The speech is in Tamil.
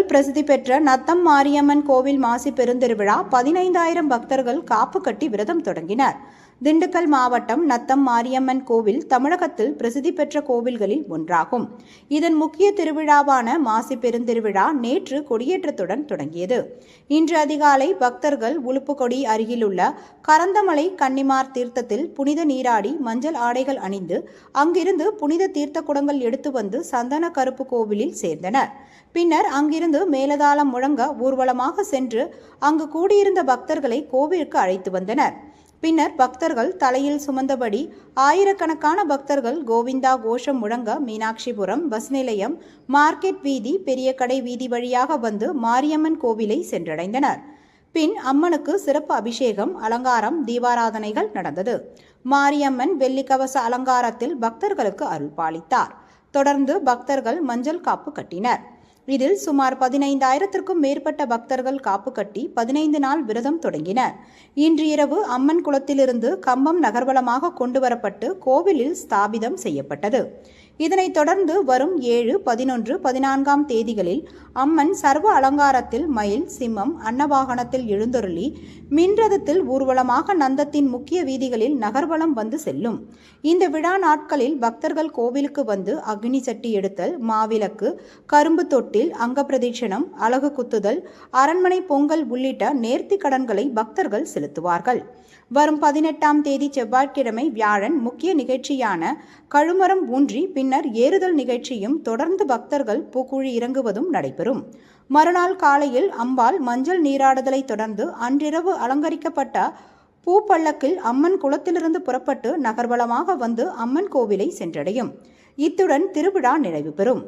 பிரசித்தி பெற்ற நத்தம் மாரியம்மன் கோவில் மாசி பெருந்திருவிழா பதினைந்தாயிரம் பக்தர்கள் காப்பு கட்டி விரதம் தொடங்கினர். திண்டுக்கல் மாவட்டம் நத்தம் மாரியம்மன் கோவில் தமிழகத்தில் பிரசித்தி பெற்ற கோவில்களில் ஒன்றாகும். இதன் முக்கிய திருவிழாவான மாசி பெருந்திருவிழா நேற்று கொடியேற்றத்துடன் தொடங்கியது. இன்று அதிகாலை பக்தர்கள் உளுப்புக்கொடி அருகிலுள்ள கரந்தமலை கன்னிமார் தீர்த்தத்தில் புனித நீராடி மஞ்சள் ஆடைகள் அணிந்து அங்கிருந்து புனித தீர்த்த குடங்கள் எடுத்து வந்து சந்தன கருப்பு கோவிலில் சேர்ந்தனர். பின்னர் அங்கிருந்து மேலதாளம் முழங்க ஊர்வலமாக சென்று அங்கு கூடியிருந்த பக்தர்களை கோவிலுக்கு அழைத்து வந்தனர். பின்னர் பக்தர்கள் தலையில் சுமந்தபடி ஆயிரக்கணக்கான பக்தர்கள் கோவிந்தா கோஷம் முழங்க மீனாட்சிபுரம் பஸ் நிலையம் மார்க்கெட் வீதி பெரிய கடை வீதி வழியாக வந்து மாரியம்மன் கோவிலை சென்றடைந்தனர். பின் அம்மனுக்கு சிறப்பு அபிஷேகம் அலங்காரம் தீபாராதனைகள் நடந்தது. மாரியம்மன் வெள்ளிக்கவச அலங்காரத்தில் பக்தர்களுக்கு அருள் பாலித்தார். தொடர்ந்து பக்தர்கள் மஞ்சள் காப்பு கட்டினர். இதில் சுமார் பதினைந்தாயிரத்திற்கும் மேற்பட்ட பக்தர்கள் காப்பு கட்டி பதினைந்து நாள் விரதம் தொடங்கினர். இன்று இரவு அம்மன் குளத்திலிருந்து கம்பம் நகர்வலமாக கொண்டு வரப்பட்டு கோவிலில் ஸ்தாபிதம் செய்யப்பட்டது. இதனைத் தொடர்ந்து வரும் ஏழு பதினொன்று பதினான்காம் தேதிகளில் அம்மன் சர்வ அலங்காரத்தில் மயில் சிம்மம் அன்னவாகனத்தில் எழுந்தொருளி மின்ரதத்தில் ஊர்வலமாக நந்தத்தின் முக்கிய வீதிகளில் நகர்வலம் வந்து செல்லும். இந்த விழா நாட்களில் பக்தர்கள் கோவிலுக்கு வந்து அக்னி சட்டி எடுத்தல் மாவிளக்கு கரும்பு தொட்டில் அங்கப்பிரதீட்சணம் அழகு குத்துதல் அரண்மனை பொங்கல் உள்ளிட்ட நேர்த்தி கடன்களை பக்தர்கள் செலுத்துவார்கள். வரும் பதினெட்டாம் தேதி செவ்வாய்க்கிழமை வியாழன் முக்கிய நிகழ்ச்சியான கழுமரம் ஊன்றி பின்னர் ஏறுதல் நிகழ்ச்சியும் தொடர்ந்து பக்தர்கள் பூக்குழி இறங்குவதும் நடைபெறும் மறுநாள் காலையில் அம்பாள் மஞ்சள் நீராடுதலை தொடர்ந்து அன்றிரவு அலங்கரிக்கப்பட்ட பூ அம்மன் குளத்திலிருந்து புறப்பட்டு நகர்வலமாக வந்து அம்மன் கோவிலை சென்றடையும் இத்துடன் திருவிழா நிறைவு பெறும்